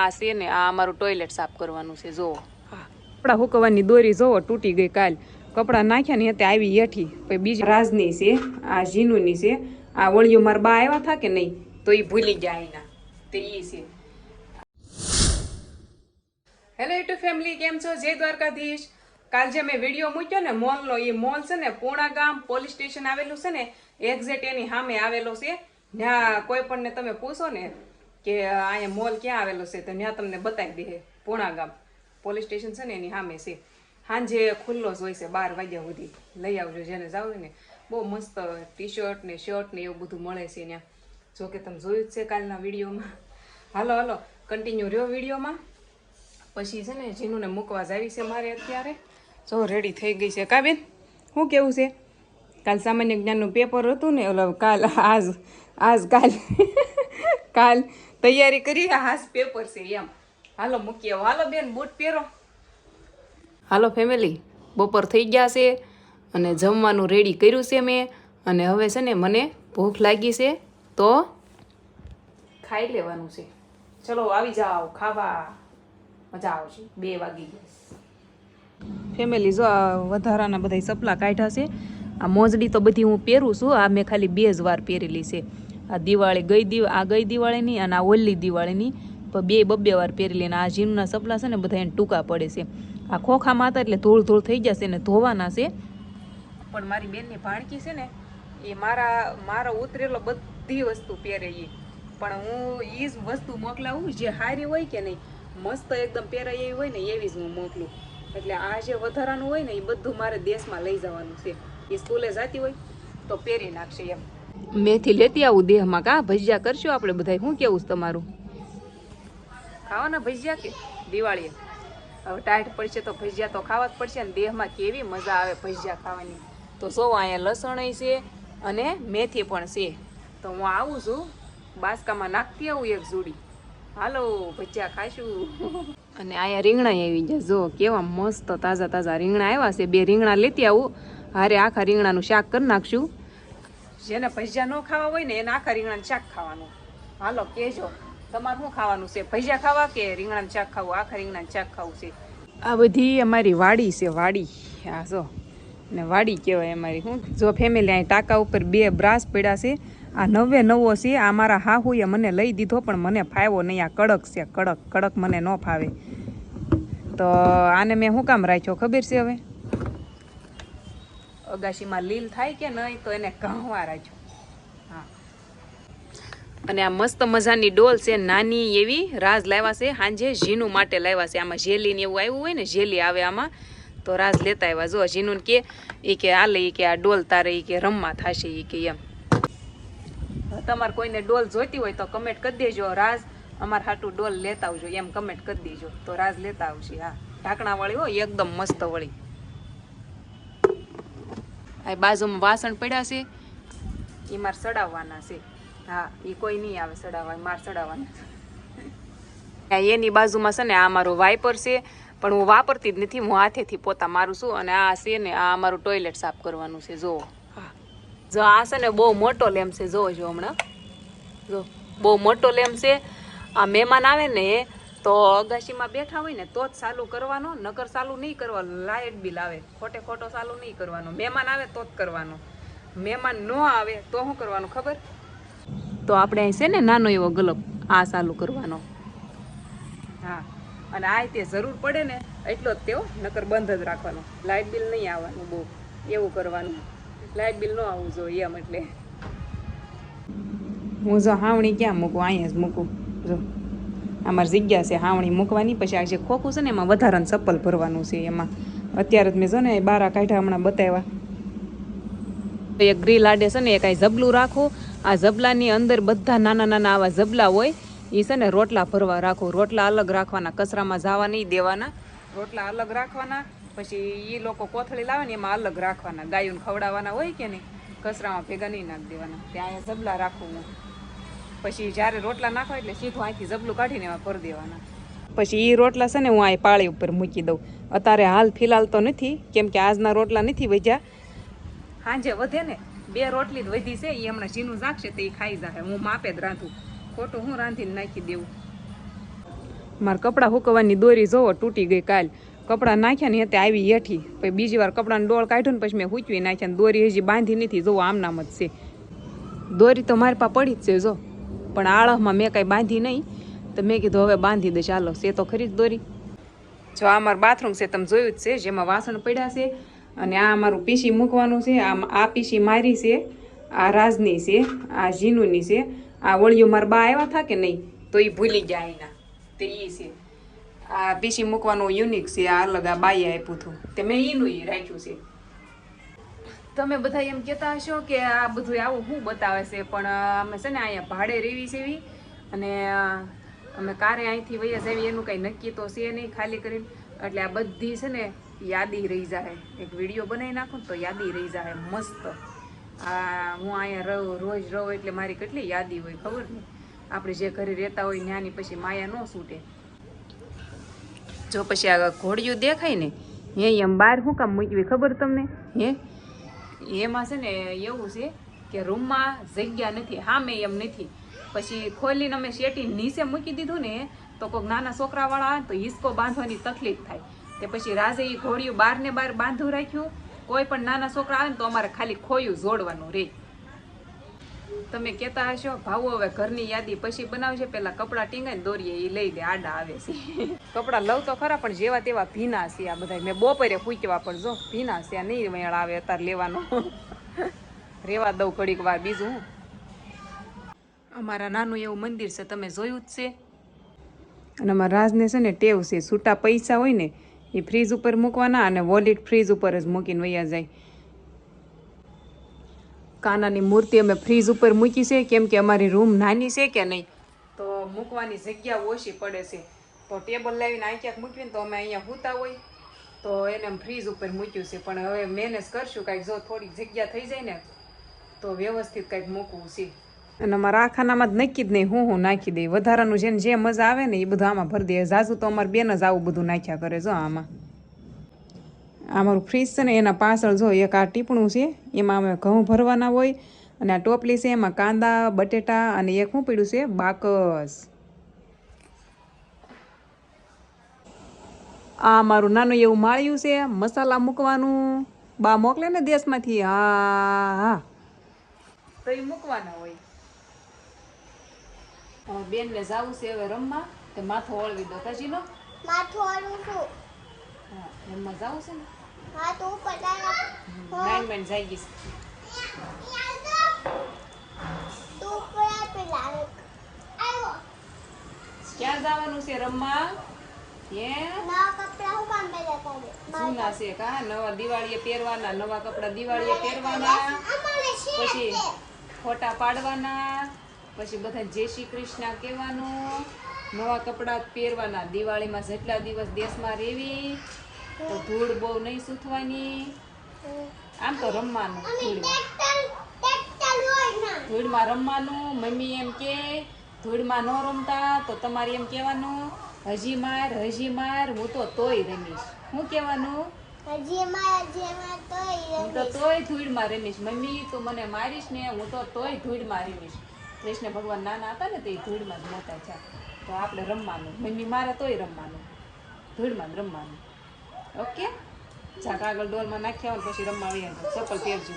આ છે ને, આ અમારું ટોયલેટ સાફ કરવાનું છે, જુઓ. કપડા હુકવવાની દોરી જોવો તૂટી ગઈ કાલ. કપડા નાખ્યા ને તે આવી હેઠી. પછી બીજી રાજની છે, આ જીનુની છે. આ વળિયો મારા બા આવ્યા થા કે નહીં, તો એ ભૂલી ગયા એના. તે એ છે. હેલો યુટ્યુબ ફેમિલી કેમ છો? જય દ્વારકાધીશ. કાલ જે મેં વીડિયો મૂક્યો ને, મોલનો એ મોલ છે ને, પૂણા ગામ પોલીસ સ્ટેશન આવેલું છે ને એક્ઝેક્ટ એની સામે આવેલો છે. જ્યાં કોઈ પણ ને તમે પૂછો ને કે અહીંયા મોલ ક્યાં આવેલો છે તો ત્યાં તમને બતાવી દે પૂણા ગામ. પોલીસ સ્ટેશન છે ને એની સામે છે. સાંજે ખુલ્લો જ હોય છે, બાર વાગ્યા સુધી. લઈ આવજો, જેને જાવ ને. બહુ મસ્ત ટી શર્ટ ને શર્ટ ને એવું બધું મળે છે ત્યાં. જો કે તમે જોયું જ છે કાલના વિડીયોમાં. હાલો હાલો કન્ટિન્યુ રહ્યો વિડીયોમાં. પછી છે ને જીનુને મૂકવા જાવી છે મારે અત્યારે. જો રેડી થઈ ગઈ છે. કાબેન, શું કેવું છે? કાલ સામાન્ય જ્ઞાનનું પેપર હતું ને, ઓલો કાલ, આજ આજ કાલ કાલ તૈયારી કરી હાસ પેપર છે એમ. હાલો મૂકીએ હાલો બેન બૂટ પહેરો. હાલો ફેમિલી બપોર થઈ ગયા છે અને જમવાનું રેડી કર્યું છે મેં અને હવે છે ને મને ભૂખ લાગી છે. તો? ખાઈ લેવાનું છે. ચલો આવી જાઓ ખાવા. મજા આવશે. બે વાગી ગયા. ફેમિલી જો આ વધારાના બધા સપલા કાઢ્યા છે. આ મોજડી તો બધી હું પહેરું છું. આ મેં ખાલી બે જ વાર પહેરેલી છે. આ દિવાળી ગઈ દિવ, આ ગઈ દિવાળીની અને આ ઓલી દિવાળીની. બે, બબ્બે વાર પહેરી લઈને આ જીનના સપલા છે ને બધા એને ટૂંકા પડે છે. આ ખોખામાં હતા એટલે ધૂળ ધૂળ થઈ જશે ને ધોવાના છે. પણ મારી બેનની ભાણકી છે ને, એ મારા, મારો ઉતરેલો બધી વસ્તુ પહેરે એ. પણ હું એ જ વસ્તુ મોકલાવું જે સારી હોય કે નહીં. મસ્ત એકદમ પહેરાય એવી હોય ને એવી જ હું મોકલું. એટલે આ જે વધારાનું હોય ને એ બધું મારે દેશમાં લઈ જવાનું છે. એ સ્કૂલે જતી હોય તો પહેરી નાખશે એમ. મેથી લેતી આવું દેહમાં. કા ભજીયા કરશો આપણે બધા શું કેવું તમારું? ખાવાના ભજીયા કે દિવાળીએ? હવે ટાઈટ પડશે તો ભજીયા તો ખાવા જ પડશે ને દેહમાં કેવી મજા આવે ભજીયા ખાવાની. તો સો અહીંયા લસણ છે અને મેથી પણ છે. તો હું આવું છું. બાસકામાં નાખતી આવું એક જોડી. હાલો, ભજીયા ખાઈશું. અને અહીંયા રીંગણા આવી ગયા. જો કેવા મસ્ત તાજા તાજા રીંગણા આવ્યા છે. બે રીંગણા લેતી આવું. હારે આખા રીંગણાનું શાક કરી નાખશું. જેને ભજીયા ન ખાવા હોય ને એને આખા રીંગણાનું શાક ખાવાનું. હાલો, કહેજો. તમારે શું ખાવાનું છે? ભજીયા ખાવા કે રીંગણાનું શાક ખાવું? આખા રીંગણાનું શાક ખાવું છે. આ બધી અમારી વાડી છે, વાડી. આ જો, ને વાડી કહેવાય અમારી. હું જો ફેમિલી અહીં ટાંકા ઉપર બે બ્રાસ પડ્યા છે. આ નવે નવો છે. આ મારા હાહુએ મને લઈ દીધો, પણ મને ફાવ્યો નહીં. આ કડક છે, કડક. કડક મને ન ફાવે. તો આને મેં શું કામ રાખ્યો ખબર છે હવે? અગાશીમાં લીલ થાય કે નહીં તો એને કહવા રાખજો હા. અને આ મસ્ત મજાની ડોલ છે નાની એવી, રાજ લાવ્યા છે સાંજે ઝીનું માટે લાવ્યા છે. આમાં જેલી ને એવું આવ્યું હોય ને, જેલી આવે આમાં, તો રાજ લેતા આવ્યા. જો ઝીનું કે એ કે આ લઈ કે આ ડોલ તારે એ કે રમવા થશે એ કે એમ. તમારે કોઈને ડોલ જોઈતી હોય તો કમેન્ટ કરી દેજો. રાજ અમારે હાટું ડોલ લેતા આવજો. એમ કમેન્ટ કરી દેજો. તો રાજ લેતા આવશે. હા. ઢાંકણા વાળી હોય એકદમ મસ્ત વળી. આ બાજુમાં વાસણ પડ્યા છે. એ મારે સડાવવાના છે. હા એ કોઈ નહીં આવે સડાવવા મારે સડાવવાના એની બાજુમાં છે ને આ મારો વાઇપર છે, પણ હું વાપરતી જ નથી, હું હાથેથી પોતા મારું છું અને આ છે ને, આ અમારું ટોયલેટ સાફ કરવાનું છે, જુઓ. જો આ છે ને બહુ મોટો લેમ્પ છે, જુઓ જો હમણાં. જો, બહુ મોટો લેમ્પ છે. આ મહેમાન આવે ને તો અગાશીમાં બેઠા હોય ને, તો જ ચાલુ કરવાનો, નકર ચાલુ નહીં કરવાનું, લાઇટ બિલ આવે. ખોટે ખોટો ચાલુ નહીં કરવાનો. મહેમાન આવે તો જ કરવાનો. મહેમાન ન આવે તો શું કરવાનું, ખબર? તો આપણે અહીં છે ને, નાનો એવો ગલબ આ ચાલુ કરવાનો. હા, અને આ તે જરૂર પડે ને, એટલો જ તેઓ નકર બંધ જ રાખવાનો. લાઇટ બિલ નહીં આવવાનું બહુ. એવું કરવાનું. લાઇટ બિલ ન આવવું જોઈએ એમ એટલે. હું જો હાવણી ક્યાં મૂકું? અહીંયા જ મૂકું. જો. અમારી જગ્યા છે, હાવણી મૂકવાની. પછી આ જે ખોખું છે ને, એમાં વધારાનું ચપ્પલ ભરવાનું છે એમાં. અત્યારે જ મેં જો ને બારા કાઢ્યા હમણાં બતાવ્યા. એક ગ્રીલ આડે છે ને, એ કાંઈ જબલું રાખો. આ ઝબલાની અંદર બધા નાના નાના આવા જબલા હોય એ છે ને રોટલા ભરવા રાખો. રોટલા અલગ રાખવાના, કચરામાં જવા નહીં દેવાના. રોટલા અલગ રાખવાના, પછી એ લોકો કોથળી લાવે ને, એમાં અલગ રાખવાના. ગાયોને ખવડાવવાના હોય કે નહીં, કચરામાં ભેગા નહીં નાખી દેવાના. ત્યાં ઝબલા રાખવું પછી જ્યારે રોટલા નાખો એટલે સીધું આખી જબલું કાઢીને એમાં ભરી દેવાના. પછી એ રોટલા છે ને હું આ પાળી ઉપર મૂકી દઉં. અત્યારે હાલ ફિલહાલ તો નથી, કેમ કે આજના રોટલા નથી વધ્યા. સાંજે વધે ને બે રોટલી જ વધી છે એ હમણાં ઝીનું જાગશે તો એ ખાઈ જાય હું માપે જ રાંધું. ખોટું હું રાંધીને નાખી દેવું. મારા કપડાં હુકવવાની દોરી જોવો, તૂટી ગઈ કાલ. કપડાં નાખ્યા ને તે આવી હેઠી. પછી બીજી વાર કપડાંનો ડોળ કાઢ્યો ને પછી મેં હૂચવી નાખ્યા દોરી હજી બાંધી નથી. જોવો આમનામ જ છે. દોરી તો મારી પાસે પડી જ છે, જો. પણ આળહમાં મેં કાંઈ બાંધી નહીં. તો મેં કીધું, હવે બાંધી દે ચાલો સે તો ખરી જ દોરી. જો આ અમારું બાથરૂમ છે, તમે જોયું જ છે, જેમાં વાસણ પડ્યા છે, અને આ અમારું પીસી મૂકવાનું છે આ આ પીસી મારી છે, આ રાજની છે, આ જીનુની છે, આ વળિયું મારા બા આવ્યા હતા કે નહીં, તો એ ભૂલી ગયા એના. તે એ છે. આ પીસી મૂકવાનું યુનિક છે, આ અલગ આ બાઈએ આપ્યું હતું. તે મેં એનું એ રાખ્યું છે. તમે બધા એમ કહેતા હશો કે આ બધું આવું શું બતાવે છે, પણ અમે છે ને અહીંયા ભાડે રહેવી છે એવી. અને અમે કારે અહીંથી વૈયા જાવી, એનું કંઈ નક્કી તો છે નહીં ખાલી કરીને. એટલે આ બધી છે ને યાદી રહી જાય એક વીડિયો બનાવી નાખું તો યાદી રહી જાય મસ્ત. આ, હું અહીંયા રહું રોજ રહું એટલે મારી કેટલી યાદી હોય, ખબર ને? આપણે જે ઘરે રહેતા હોય ત્યાંની પછી માયા ન છૂટે. જો પછી આ ઘોડિયું દેખાય ને હે એમ બહાર શું કામ મૂકવી ખબર તમને? હે? એમાં છે ને એવું છે કે રૂમમાં જગ્યા નથી સામે એમ નથી. પછી ખોલીને અમે શેટી નીચે મૂકી દીધું ને, તો કોઈક નાના છોકરાવાળા તો હિસકો બાંધવાની તકલીફ થાય. તે પછી રાજે એ ઘોડિયું બહારને બહાર બાંધું રાખ્યું. કોઈ પણ નાના છોકરા આવે ને તો અમારે ખાલી ખોયું જોડવાનું રે. તમે કહેતા હશો, ભાવો હવે ઘરની યાદી પછી બનાવશે પેલા કપડાં ટીંગાઈને દોરીએ એ લઈ દે, આડા આવે છે. કપડાં લઉં તો ખરા, પણ જેવા તેવા ભીના છે આ બધા મેં બપોરે પૂછવા પણ જો, ભીના છે નહીં મેળ આવે અત્યારે લેવાનો. રેવા દઉં ઘડીક વાર બીજું. અમારા નાનું એવું મંદિર છે, તમે જોયું જ છે. અને અમારા રાજને છે ને ટેવ છે છૂટા પૈસા હોય ને, એ ફ્રીજ ઉપર મૂકવાના અને વોલેટ ફ્રીજ ઉપર જ મૂકીને વૈયા જાય. કાનાની મૂર્તિ અમે ફ્રીજ ઉપર મૂકી છે, કેમ કે અમારી રૂમ નાની છે કે નહીં? તો મૂકવાની જગ્યા ઓછી પડે છે. તો ટેબલ લાવીને અહીં ક્યાંક મૂકવી તો અમે અહીંયા સૂતા હોય. તો એને ફ્રીજ ઉપર મૂક્યું છે. પણ હવે મેનેજ કરશું, કાંઈક જો થોડીક જગ્યા થઈ જાય ને, તો વ્યવસ્થિત કંઈક મૂકવું છે. અને અમારા આ ખાનામાં જ નક્કી જ નહીં, હું હું નાખી દઈ. વધારાનું જેને જે મજા આવે ને એ બધું આમાં ભરી દે. ઝાઝુ તો અમારે બેન જ આવું બધું નાખ્યા કરે, જો આમાં. આ મારું ફ્રીજ છે ને એના પાછળ જો એક આ ટીપણું છે એમાં અમે ઘઉં ભરવાના હોય અને આ ટોપલી છે એમાં કાંદા બટેટા અને એક શું પીડ્યું છે બાકસ. આ મારું નાનું એવું માળિયું છે મસાલા મૂકવાનું. બા મોકલે ને દેશમાંથી? હા હા. તો એ મૂકવાના હોય. હવે બેનને જાવું છે હવે રમવા તે માથો ઓળવી દો કાજીનો માથું ઓળવું છું. હા રમવા જવું છે ને? હા તો પડાયા નાઈન માઇન જાય ગઈશ તું પડા પેલા આવ્યો ક્યાં જવાનું છે રમવા? હે? નવા કપડા હું કામ પહેર્યા કરે? જૂના છે કા? નવા દિવાળીએ પહેરવાના નવા કપડા દિવાળીએ પહેરવાના. પછી ફોટા પાડવાના પછી બધા જય શ્રી કૃષ્ણ કહેવાનું. નવા કપડાં પહેરવાના દિવાળીમાં જેટલા દિવસ દેશમાં રહેવી તો ધૂળ બહુ નહીં સૂથવાની. આમ તો રમવાનું ધૂળમાં. ધૂળમાં રમવાનું મમ્મી એમ કે ધૂળમાં ન રમતા તો તમારે એમ કહેવાનું હજી માર હજી માર હું તો તોય રમીશ. હું કહેવાનું? હું તો તોય ધૂળમાં રમીશ. મમ્મી તું મને મારીશ ને હું તો તોય ધૂળમાં રમીશ. કૃષ્ણ ભગવાન નાના હતા ને તો એ ધૂળમાં જ મોટા છે તો આપણે રમવાનું. મમ્મી મારે તોય રમવાનું. ધૂળમાં જ રમવાનું. ઓકે જા આગળ ડોલમાં નાખ્યા હોય પછી રમવા વયા જાઓ. ચપ્પલ પહેરજો